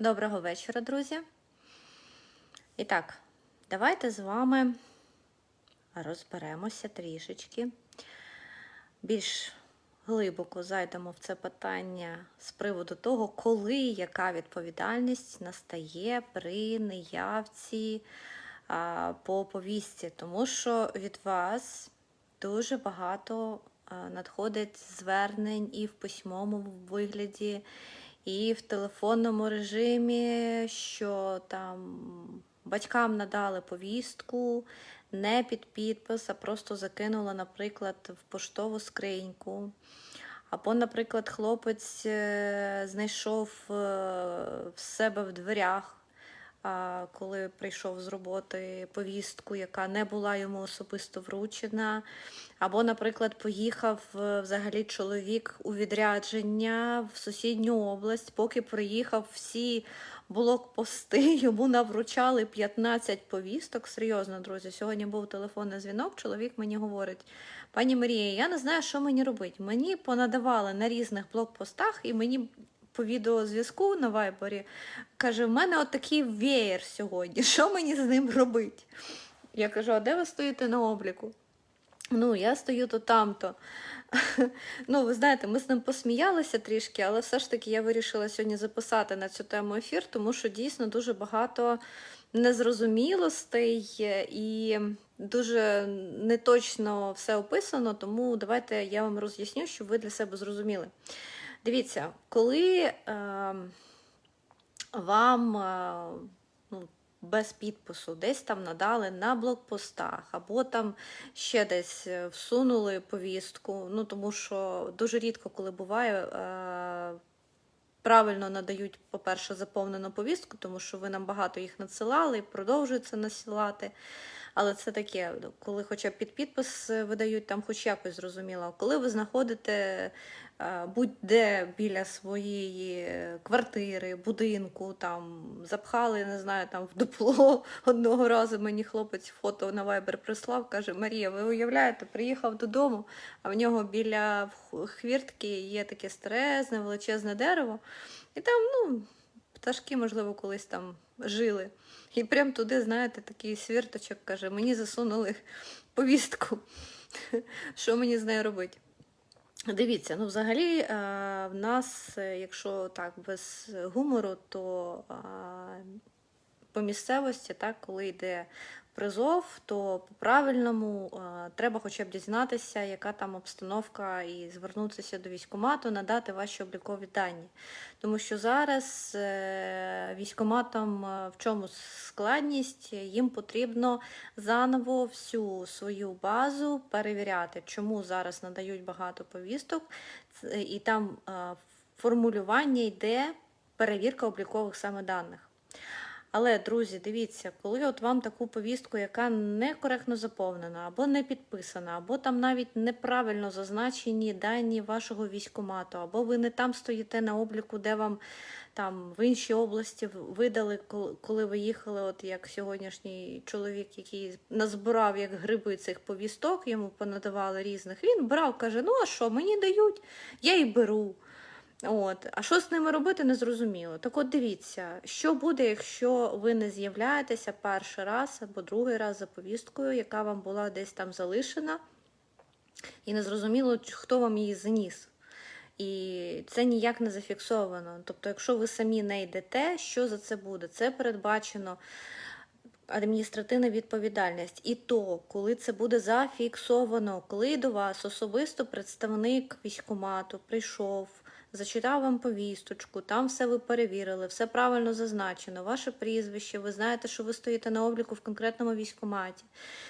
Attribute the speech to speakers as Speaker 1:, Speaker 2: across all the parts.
Speaker 1: Доброго вечора, друзі. І так, давайте з вами розберемося трішечки. Більш глибоко зайдемо в це питання з приводу того, коли яка відповідальність настає при неявці а, по повістці. Тому що від вас дуже багато надходить звернень і в письмовому вигляді і в телефонному режимі, що там батькам надали повістку, не під підпис, а просто закинули, наприклад, в поштову скриньку. Або, наприклад, хлопець е, знайшов е, в себе в дверях, коли прийшов з роботи повістку, яка не була йому особисто вручена. Або, наприклад, поїхав е, взагалі чоловік у відрядження в сусідню область, поки приїхав всі блокпости, йому навручали 15 повісток. Серйозно, друзі, сьогодні був телефонний дзвінок. Чоловік мені говорить: пані Марія, я не знаю, що мені робити. Мені понадавали на різних блокпостах, і мені по відеозв'язку на вайбері каже: в мене отакий веєр сьогодні. Що мені з ним робити? Я кажу: а де ви стоїте на обліку? Ну, я стою то там-то. Ну, ви знаєте, ми з ним посміялися трішки, але все ж таки я вирішила сьогодні записати на цю тему ефір, тому що дійсно дуже багато незрозумілостей і дуже неточно все описано, тому давайте я вам роз'ясню, щоб ви для себе зрозуміли. Дивіться, коли е, вам ну, без підпису десь там надали на блокпостах, або там ще десь е, всунули повістку, ну тому що дуже рідко, коли буває, е, правильно надають, по-перше, заповнену повістку, тому що ви нам багато їх надсилали і продовжується насилати. Але це таке, коли хоча б під підпис е, видають, там хоч якось зрозуміло. Коли ви знаходите е, будь-де біля своєї квартири, будинку, там запхали, не знаю, там в дупло одного разу мені хлопець фото на вайбер прислав, каже: Марія, ви уявляєте, приїхав додому, а в нього біля хвіртки є таке старезне, величезне дерево, і там, ну. Пташки, можливо, колись там жили. І прям туди, знаєте, такий свірточок каже, мені засунули повістку. Що мені з нею робити? Дивіться, ну взагалі е, в нас, е, якщо так без гумору, то по місцевості, так, коли йде призов, то по-правильному е, треба хоча б дізнатися, яка там обстановка, і звернутися до військкомату, надати ваші облікові дані. Тому що зараз е, військкоматам е, в чому складність, їм потрібно заново всю свою базу перевіряти, чому зараз надають багато повісток, і там формулювання йде перевірка облікових саме даних. Але, друзі, дивіться, коли от вам таку повістку, яка некоректно заповнена, або не підписана, або там навіть неправильно зазначені дані вашого військомату, або ви не там стоїте на обліку, де вам там в іншій області видали, коли ви їхали, от як сьогоднішній чоловік, який назбирав як гриби цих повісток, йому понадавали різних. Він брав, каже: Ну а що, мені дають, я і беру. От. А що з ними робити, не зрозуміло. Так от дивіться, що буде, якщо ви не з'являєтеся перший раз або другий раз за повісткою, яка вам була десь там залишена, і не зрозуміло, хто вам її заніс. І це ніяк не зафіксовано. Тобто, якщо ви самі не йдете, що за це буде? Це передбачено адміністративна відповідальність. І то, коли це буде зафіксовано, коли до вас особисто представник військкомату прийшов зачитав вам повісточку, там все ви перевірили, все правильно зазначено, ваше прізвище, ви знаєте, що ви стоїте на обліку в конкретному військкоматі,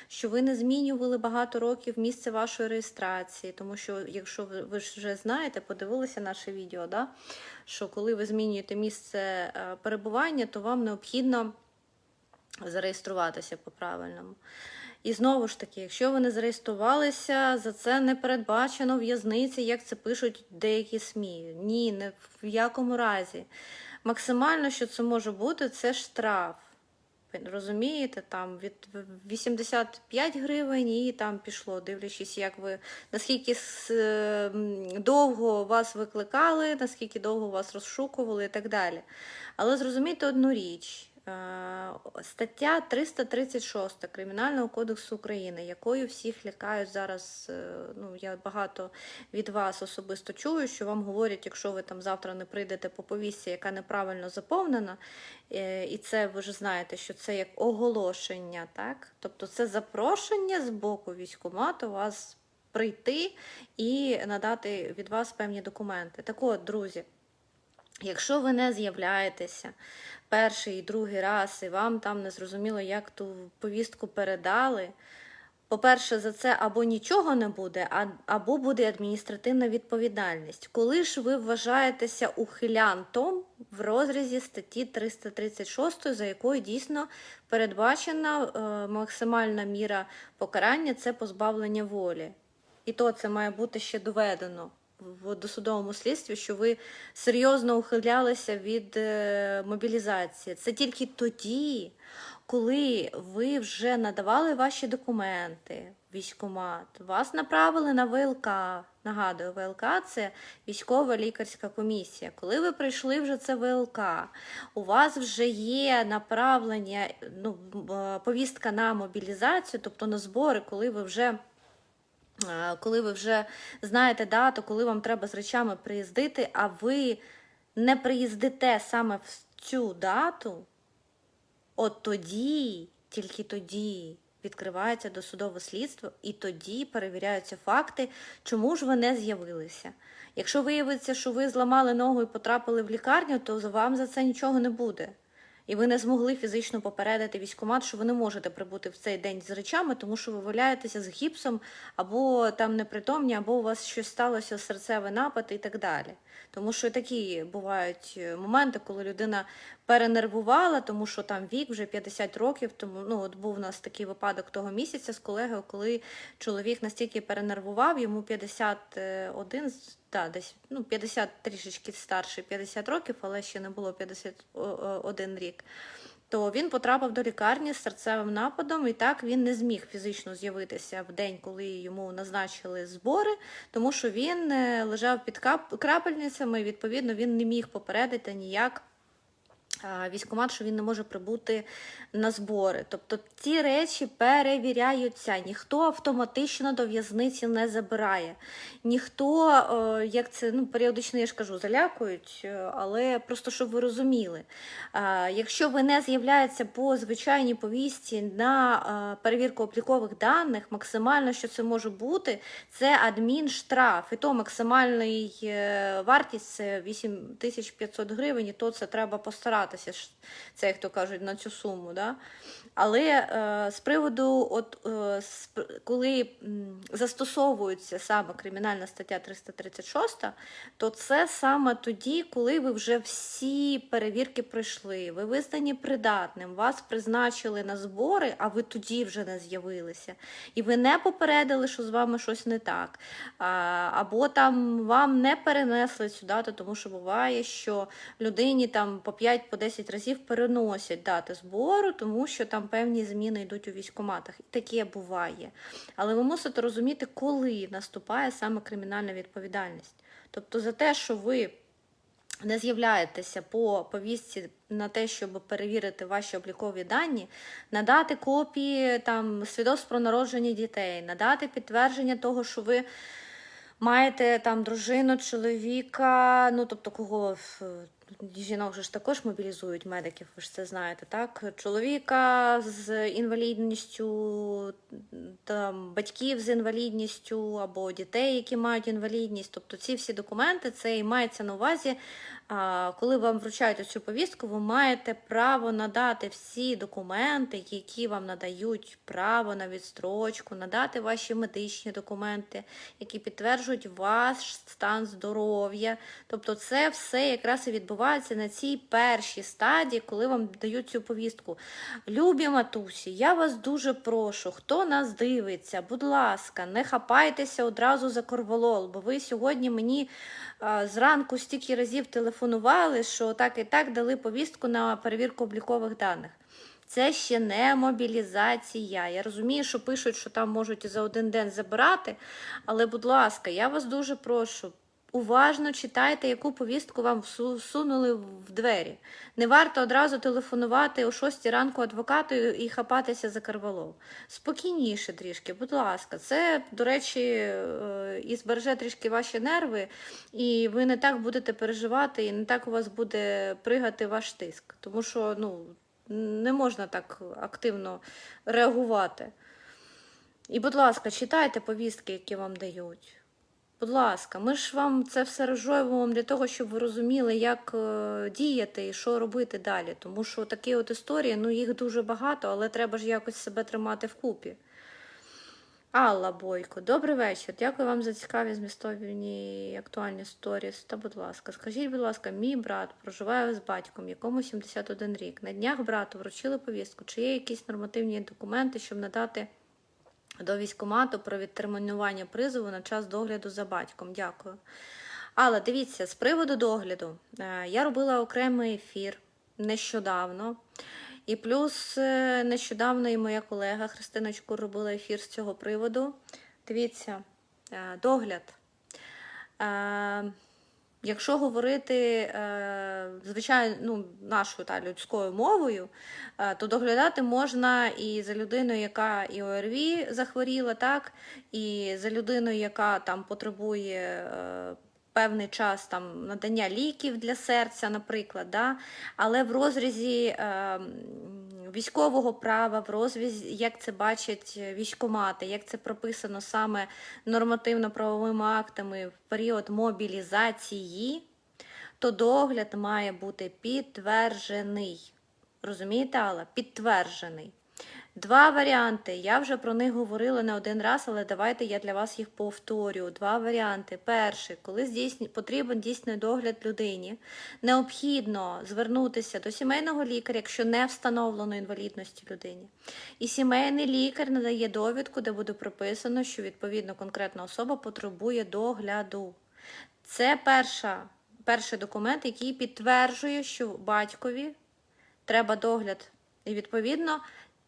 Speaker 1: що ви не змінювали багато років місце вашої реєстрації, тому що, якщо ви, ж вже знаєте, подивилися наше відео, да? що коли ви змінюєте місце е, перебування, то вам необхідно зареєструватися по правильному. І знову ж таки, якщо ви не зареєструвалися, за це не передбачено в'язниці, як це пишуть деякі СМІ. Ні, не в якому разі. Максимально, що це може бути, це штраф. Розумієте, там від 85 гривень і там пішло, дивлячись, як ви наскільки довго вас викликали, наскільки довго вас розшукували і так далі. Але зрозумійте одну річ. Е, Стаття 336 Кримінального кодексу України, якою всіх лякають зараз. е, Ну я багато від вас особисто чую, що вам говорять, якщо ви там завтра не прийдете по повісті, яка неправильно заповнена, е, і це ви ж знаєте, що це як оголошення, так? Тобто це запрошення з боку військкомату вас прийти і надати від вас певні документи. Так от, друзі. Якщо ви не з'являєтеся перший і другий раз, і вам там не зрозуміло, як ту повістку передали, по-перше, за це або нічого не буде, або буде адміністративна відповідальність. Коли ж ви вважаєтеся ухилянтом в розрізі статті 336, за якою дійсно передбачена е, максимальна міра покарання це позбавлення волі. І то це має бути ще доведено в досудовому слідстві, що ви серйозно ухилялися від е, мобілізації. Це тільки тоді, коли ви вже надавали ваші документи військкомат, вас направили на ВЛК. Нагадую, ВЛК це військова лікарська комісія. Коли ви прийшли вже це ВЛК, у вас вже є направлення, ну, повістка на мобілізацію, тобто на збори, коли ви вже. Коли ви вже знаєте дату, коли вам треба з речами приїздити, а ви не приїздите саме в цю дату, от тоді, тільки тоді відкривається досудове слідство, і тоді перевіряються факти, чому ж ви не з'явилися. Якщо виявиться, що ви зламали ногу і потрапили в лікарню, то вам за це нічого не буде. І ви не змогли фізично попередити військкомат, що ви не можете прибути в цей день з речами, тому що ви валяєтеся з гіпсом, або там непритомні, або у вас щось сталося, серцевий напад і так далі. Тому що такі бувають е, моменти, коли людина перенервувала, тому що там вік вже 50 років. Тому ну от був у нас такий випадок того місяця з колегою, коли чоловік настільки перенервував, йому 51, да, десь ну 50 трішечки старший, 50 років, але ще не було 51 рік. То він потрапив до лікарні з серцевим нападом, і так він не зміг фізично з'явитися в день, коли йому назначили збори, тому що він е, лежав під крапельницями, і відповідно він не міг попередити ніяк а, військкомат, що він не може прибути на збори. Тобто ці речі перевіряються. Ніхто автоматично до в'язниці не забирає. Ніхто, як це ну, періодично я ж кажу, залякують, е, але просто щоб ви розуміли. Якщо ви не з'являєтеся по звичайній повісті на е, перевірку облікових даних, максимально, що це може бути, це адмінштраф. І то максимальний е, вартість це 8500 гривень, і то це треба постаратися. Ж, Це, як то кажуть, на цю суму. Да? Але е, з приводу, от, е, коли застосовується саме кримінальна стаття 336, то це саме тоді, коли ви вже всі перевірки пройшли, ви визнані придатним, вас призначили на збори, а ви тоді вже не з'явилися. І ви не попередили, що з вами щось не так. Або там вам не перенесли дату, тому що буває, що людині там по 5-10 разів переносять дати збору, тому що там певні зміни йдуть у військкоматах. І таке буває. Але ви мусите розуміти, коли наступає саме кримінальна відповідальність. Тобто за те, що ви не з'являєтеся по повістці на те, щоб перевірити ваші облікові дані, надати копії там свідоцтв про народження дітей, надати підтвердження того, що ви маєте там дружину, чоловіка, ну тобто кого жінок же ж також мобілізують медиків, ви ж це знаєте, так? Чоловіка з інвалідністю, там батьків з інвалідністю або дітей, які мають інвалідність. Тобто ці всі документи це і мається на увазі. Коли вам вручають цю повістку, ви маєте право надати всі документи, які вам надають право на відстрочку, надати ваші медичні документи, які підтверджують ваш стан здоров'я. Тобто, це все якраз і відбувається на цій першій стадії, коли вам дають цю повістку. Любі матусі, я вас дуже прошу, хто нас дивиться, будь ласка, не хапайтеся одразу за корвалол, бо ви сьогодні мені зранку стільки разів телефонували, що так і так дали повістку на перевірку облікових даних. Це ще не мобілізація. Я розумію, що пишуть, що там можуть за один день забирати, але, будь ласка, я вас дуже прошу. Уважно читайте, яку повістку вам всу- всунули в двері. Не варто одразу телефонувати о 6 ранку адвокату і хапатися за карвалол. Спокійніше трішки, будь ласка. Це, до речі, е, і збереже трішки ваші нерви, і ви не так будете переживати, і не так у вас буде пригати ваш тиск. Тому що ну, не можна так активно реагувати. І, будь ласка, читайте повістки, які вам дають. Будь ласка, ми ж вам це все розжовуємо для того, щоб ви розуміли, як е, діяти і що робити далі. Тому що такі от історії, ну їх дуже багато, але треба ж якось себе тримати вкупі. Алла Бойко, добрий вечір. Дякую вам за цікаві змістовні актуальні сторіс. Та, будь ласка, скажіть, будь ласка, мій брат проживає з батьком, якому 71 рік. На днях брату вручили повістку. Чи є якісь нормативні документи, щоб надати до військкомату про відтермінування призову на час догляду за батьком? Дякую. Але дивіться, з приводу догляду, е, я робила окремий ефір нещодавно. І плюс е, нещодавно і моя колега Христина Чкур робила ефір з цього приводу. Дивіться, е, догляд. Якщо говорити, е, звичайно, ну, нашою та, людською мовою, е, то доглядати можна і за людиною, яка і ОРВІ захворіла, так, і за людиною, яка там потребує е, певний час там, надання ліків для серця, наприклад. Да? Але в розрізі військового права, в розрізі, як це бачать військкомати, як це прописано саме нормативно-правовими актами в період мобілізації, то догляд має бути підтверджений. Розумієте, Алла? Підтверджений. Два варіанти. Я вже про них говорила не один раз, але давайте я для вас їх повторю. Два варіанти. Перший, коли здійсні... потрібен дійсний догляд людині, необхідно звернутися до сімейного лікаря, якщо не встановлено інвалідності людині. І сімейний лікар надає довідку, де буде прописано, що відповідно конкретна особа потребує догляду. Це перша, перший документ, який підтверджує, що батькові треба догляд. І відповідно,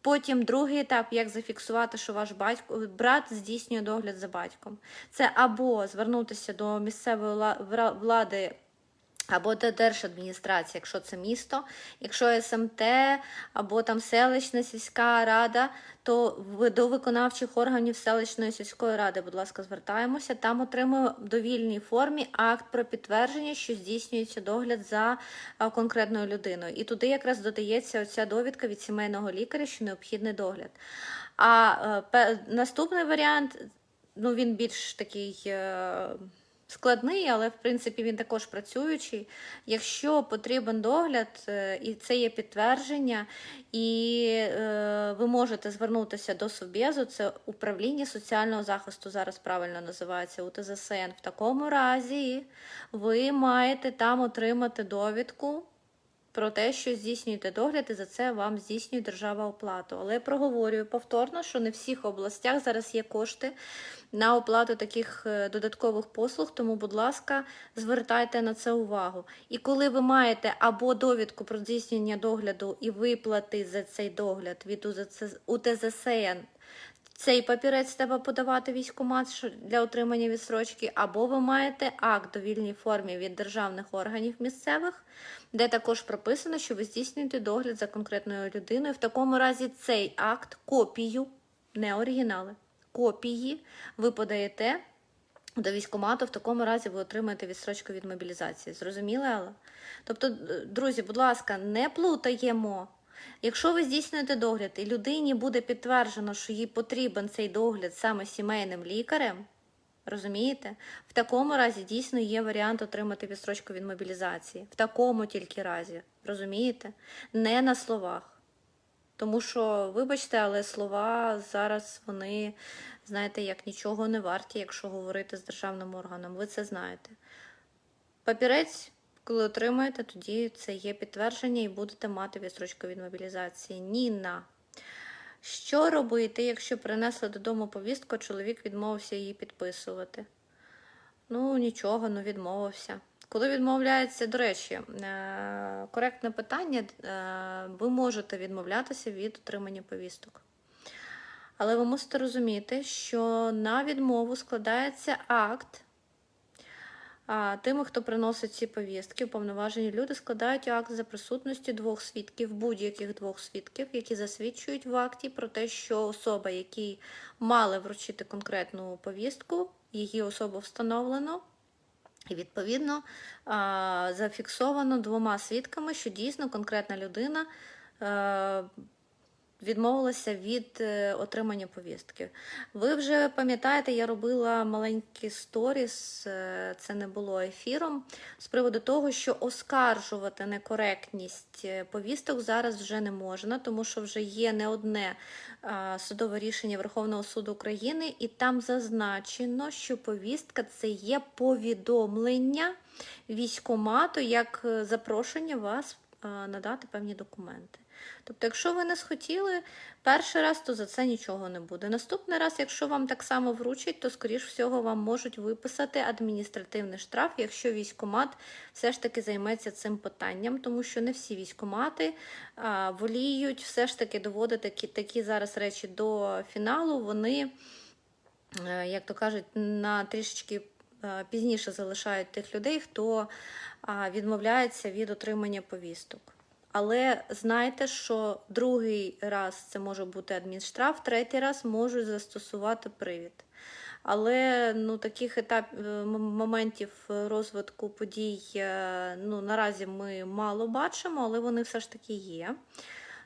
Speaker 1: потім другий етап, як зафіксувати, що ваш батько брат здійснює догляд за батьком. Це або звернутися до місцевої ла- влади. Або до держадміністрації, якщо це місто, якщо СМТ, або там селищна сільська рада, то до виконавчих органів селищної сільської ради, будь ласка, звертаємося. Там отримуємо в довільній формі акт про підтвердження, що здійснюється догляд за конкретною людиною. І туди якраз додається оця довідка від сімейного лікаря, що необхідний догляд. А е, наступний варіант, ну він більш такий. Складний, але в принципі він також працюючий. Якщо потрібен догляд, е, і це є підтвердження, і е, ви можете звернутися до Совбезу, це управління соціального захисту, зараз правильно називається УТЗСН. В такому разі ви маєте там отримати довідку про те, що здійснюєте догляд, і за це вам здійснює держава оплату. Але проговорюю повторно, що не в всіх областях зараз є кошти на оплату таких е, додаткових послуг, тому, будь ласка, звертайте на це увагу. І коли ви маєте або довідку про здійснення догляду і виплати за цей догляд від УТЗСН, цей папірець треба подавати військкомат для отримання відстрочки, або ви маєте акт у вільній формі від державних органів місцевих, де також прописано, що ви здійснюєте догляд за конкретною людиною. В такому разі цей акт, копію, не оригінали, копії ви подаєте до військкомату, в такому разі ви отримаєте відстрочку від мобілізації. Зрозуміли, Алла? Тобто, друзі, будь ласка, не плутаємо. Якщо ви здійснюєте догляд і людині буде підтверджено, що їй потрібен цей догляд саме сімейним лікарем, розумієте? В такому разі дійсно є варіант отримати відстрочку від мобілізації. В такому тільки разі, розумієте? Не на словах. Тому що, вибачте, але слова зараз вони, знаєте, як нічого не варті, якщо говорити з державним органом. Ви це знаєте. Папірець, коли отримаєте, тоді це є підтвердження і будете мати відстрочку від мобілізації. Ніна. Що робити, якщо принесли додому повістку, чоловік відмовився її підписувати? Ну, нічого, ну відмовився. Коли відмовляється, до речі, е, коректне питання, е, ви можете відмовлятися від отримання повісток. Але ви мусите розуміти, що на відмову складається акт. Тими, хто приносить ці повістки, уповноважені люди складають акт за присутності двох свідків, будь-яких двох свідків, які засвідчують в акті про те, що особа, якій мали вручити конкретну повістку, її особу встановлено. І відповідно зафіксовано двома свідками, що дійсно конкретна людина е, відмовилася від е, отримання повістки. Ви вже пам'ятаєте, я робила маленький сторіс, е, це не було ефіром, з приводу того, що оскаржувати некоректність е, повісток зараз вже не можна, тому що вже є не одне судове рішення Верховного суду України, і там зазначено, що повістка це є повідомлення військомату як запрошення вас надати певні документи. Тобто, якщо ви не схотіли перший раз, то за це нічого не буде. Наступний раз, якщо вам так само вручать, то, скоріш всього, вам можуть виписати адміністративний штраф, якщо військомат все ж таки займеться цим питанням, тому що не всі військомати а, воліють все ж таки доводити такі, такі зараз речі до фіналу. Вони, е, як то кажуть, на трішечки е, пізніше залишають тих людей, хто відмовляється від отримання повісток. Але знайте, що другий раз це може бути адмінштраф, третій раз можуть застосувати привід. Але ну, таких етап, е, моментів розвитку подій е, ну, наразі ми мало бачимо, але вони все ж таки є.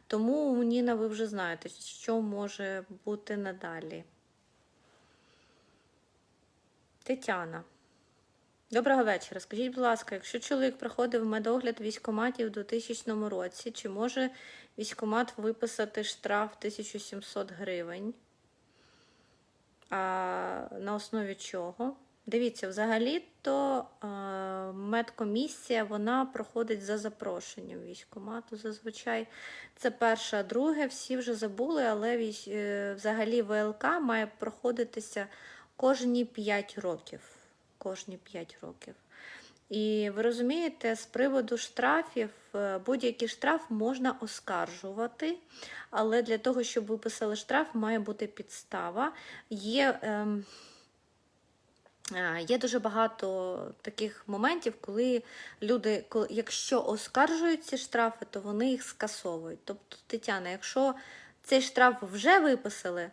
Speaker 1: Тому, Ніна, ви вже знаєте, що може бути надалі. Тетяна. Доброго вечора. Скажіть, будь ласка, якщо чоловік проходив медогляд в військкоматі в 2000 році, чи може військкомат виписати штраф 1700 гривень? А на основі чого? Дивіться, взагалі-то медкомісія вона проходить за запрошенням військкомату. Зазвичай це перше, а друге, всі вже забули, але е, взагалі ВЛК має проходитися кожні 5 років. Кожні 5 років. І ви розумієте, з приводу штрафів, е, будь-який штраф можна оскаржувати, але для того, щоб виписали штраф, має бути підстава. Є, ем, е, є дуже багато таких моментів, коли люди, якщо оскаржують ці штрафи, то вони їх скасовують. Тобто, Тетяна, якщо цей штраф вже виписали,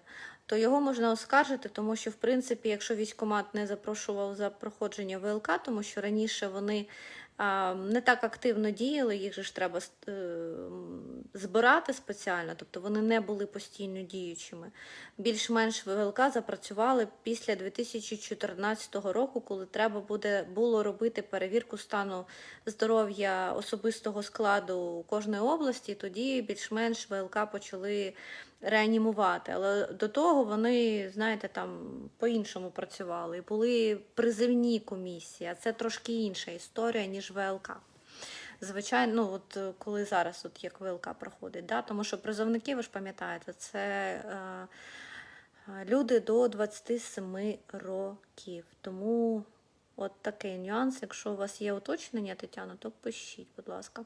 Speaker 1: то його можна оскаржити, тому що, в принципі, якщо військкомат не запрошував за проходження ВЛК, тому що раніше вони не так активно діяли, їх же ж треба е, збирати спеціально, тобто вони не були постійно діючими. Більш-менш ВЛК запрацювали після 2014 року, коли треба буде було робити перевірку стану здоров'я особистого складу кожної області, тоді більш-менш ВЛК почали реанімувати. Але до того вони, знаєте, там по-іншому працювали. І були призивні комісії, а це трошки інша історія, ніж ВЛК. Звичайно, ну от е, коли зараз от як ВЛК проходить, да? тому що призовники, ви ж пам'ятаєте, це е, е, люди до 27 років. Тому от такий нюанс. Якщо у вас є уточнення, Тетяно, то пишіть, будь ласка.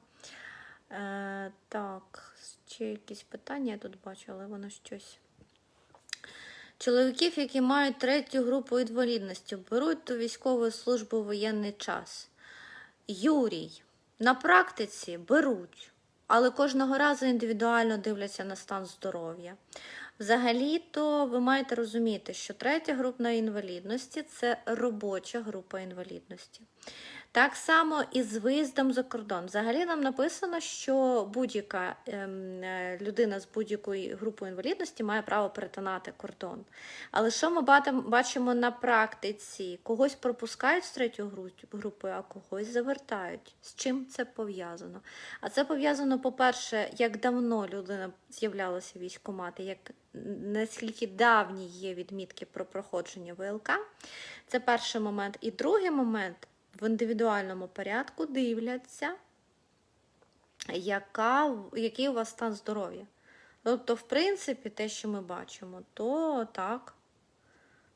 Speaker 1: Е, так, ще якісь питання я тут бачу, але воно щось. Чоловіків, які мають третю групу інвалідності, беруть до військової служби воєнний час. Юрій, на практиці беруть, але кожного разу індивідуально дивляться на стан здоров'я. Взагалі-то ви маєте розуміти, що третя група інвалідності це робоча група інвалідності. Так само і з виїздом за кордон. Взагалі нам написано, що будь-яка ем, е, людина з будь-якою групою інвалідності має право перетинати кордон. Але що ми бачимо на практиці? Когось пропускають з третьою гру- групою, а когось завертають. З чим це пов'язано? А це пов'язано, по-перше, як давно людина з'являлася в військкоматі, як наскільки давні є відмітки про проходження ВЛК. Це перший момент. І другий момент в індивідуальному порядку дивляться, яка, який у вас стан здоров'я. Тобто, в принципі, те, що ми бачимо, то так,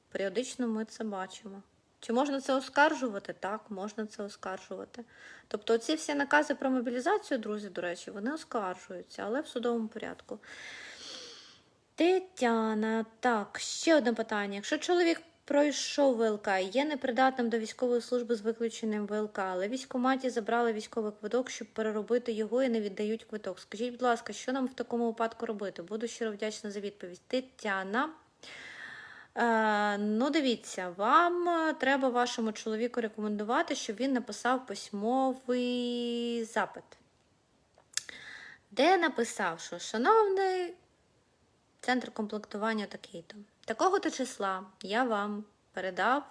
Speaker 1: періодично ми це бачимо. Чи можна це оскаржувати? Так, можна це оскаржувати. Тобто, ці всі накази про мобілізацію, друзі, до речі, вони оскаржуються, але в судовому порядку. Тетяна, так, ще одне питання. Якщо чоловік пройшов ВЛК є непридатним до військової служби з виключенням ВЛК, але військкоматі забрали військовий квиток, щоб переробити його і не віддають квиток. Скажіть, будь ласка, що нам в такому випадку робити? Буду щиро вдячна за відповідь. Тетяна. Е, ну, дивіться, вам треба вашому чоловіку рекомендувати, щоб він написав письмовий запит, де написав, що шановний центр комплектування такий-то. Такого-то числа я вам передав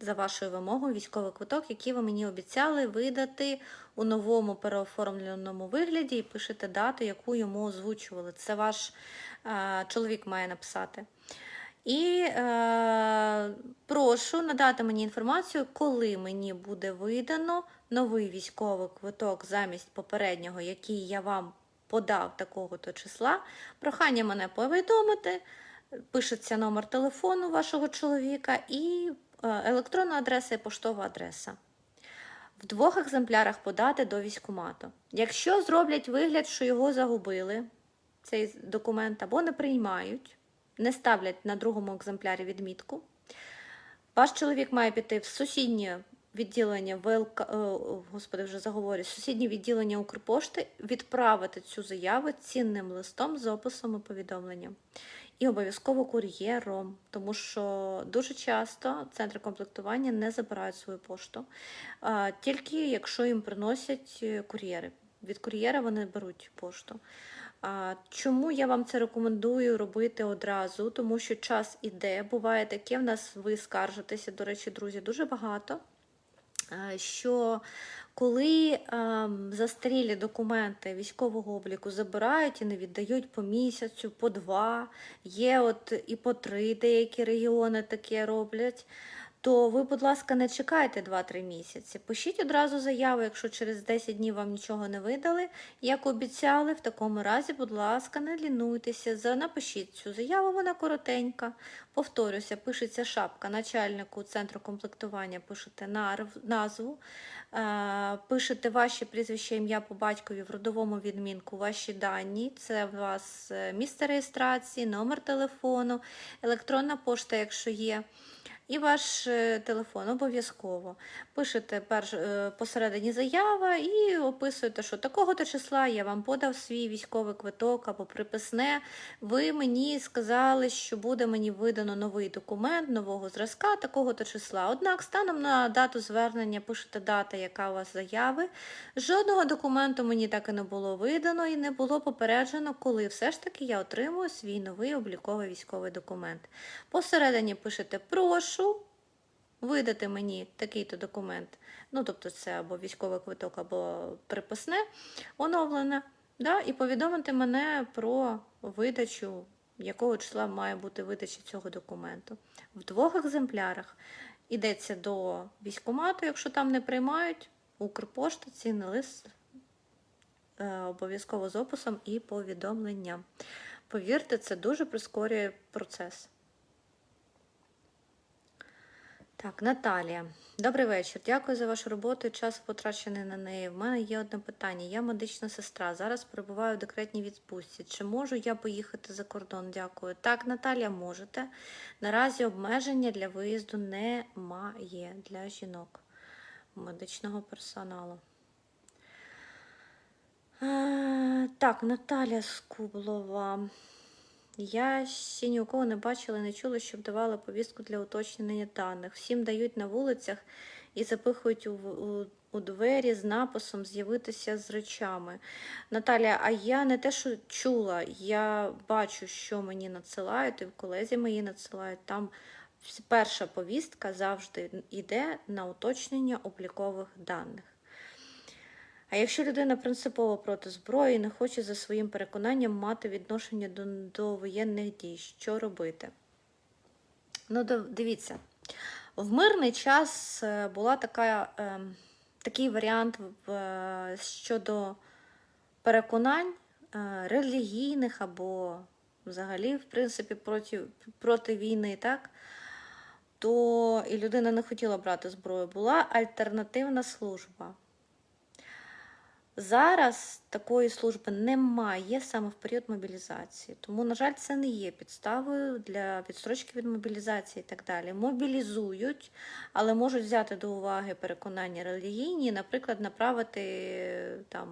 Speaker 1: за вашою вимогою військовий квиток, який ви мені обіцяли видати у новому переоформленому вигляді, і пишете дату, яку йому озвучували. Це ваш е, чоловік має написати. І е, прошу надати мені інформацію, коли мені буде видано новий військовий квиток замість попереднього, який я вам подав такого-то числа. Прохання мене повідомити. Пишеться номер телефону вашого чоловіка і е, електронна адреса і поштова адреса. В двох екземплярах подати до військкомату. Якщо зроблять вигляд, що його загубили, цей документ або не приймають, не ставлять на другому екземплярі відмітку, ваш чоловік має піти в сусіднє відділення ВЛК, е, господи, вже заговорю, сусіднє відділення Укрпошти, відправити цю заяву цінним листом з описом і повідомленням. І обов'язково кур'єром, тому що дуже часто центри комплектування не забирають свою пошту, тільки якщо їм приносять е, кур'єри. Від кур'єра вони беруть пошту. Чому я вам це рекомендую робити одразу? Тому що час іде, буває таке, в нас ви скаржитеся, до речі, друзі, дуже багато. Що коли ем, застарілі документи військового обліку забирають і не віддають по місяцю, по два, є от і по три деякі регіони таке роблять, то ви, будь ласка, не чекайте 2-3 місяці. Пишіть одразу заяву, якщо через 10 днів вам нічого не видали. Як обіцяли, в такому разі, будь ласка, не лінуйтеся, напишіть цю заяву, вона коротенька. Повторюся, пишеться шапка начальнику центру комплектування, пишете назву, е, пишете ваші прізвища, ім'я по батькові в родовому відмінку, ваші дані. Це у вас е, місце реєстрації, номер телефону, електронна пошта, якщо є. І ваш е, телефон обов'язково. Пишете перш, е, посередині заява і описуєте, що такого-то числа я вам подав свій військовий квиток або приписне. Ви мені сказали, що буде мені видано новий документ нового зразка такого-то числа. Однак, станом на дату звернення пишете дата, яка у вас заяви. Жодного документу мені так і не було видано і не було попереджено, коли все ж таки я отримую свій новий обліковий військовий документ. Посередині пишете прошу видати мені такий-то документ. Ну, тобто, це або військовий квиток, або приписне оновлене, да, і повідомити мене про видачу, якого числа має бути видача цього документу. В двох екземплярах йдеться до військкомату, якщо там не приймають, Укрпошта, цінний лист е, обов'язково з описом і повідомленням. Повірте, це дуже прискорює процес. Так, Наталія, добрий вечір. Дякую за вашу роботу і час потрачений на неї. В мене є одне питання. Я медична сестра. Зараз перебуваю в декретній відпустці. Чи можу я поїхати за кордон? Дякую. Так, Наталія, можете. Наразі обмеження для виїзду немає для жінок медичного персоналу. Е, Так, Наталя Скублова. Я ще ні у кого не бачила, не чула, щоб давали повістку для уточнення даних. Всім дають на вулицях і запихують у, у, у двері з написом з'явитися з речами. Наталя, а я не те, що чула, я бачу, що мені надсилають, і в колезі мої надсилають. Там перша повістка завжди йде на уточнення облікових даних. А якщо людина принципово проти зброї і не хоче за своїм переконанням мати відношення до, до воєнних дій, що робити? Ну, дивіться, в мирний час е, була така, е, такий варіант е, щодо переконань е, релігійних або взагалі, в принципі, проти, проти війни, так? то і людина не хотіла брати зброю, була альтернативна служба. Зараз такої служби немає саме в період мобілізації. Тому, на жаль, це не є підставою для відстрочки від мобілізації і так далі. Мобілізують, але можуть взяти до уваги переконання релігійні, наприклад, направити там.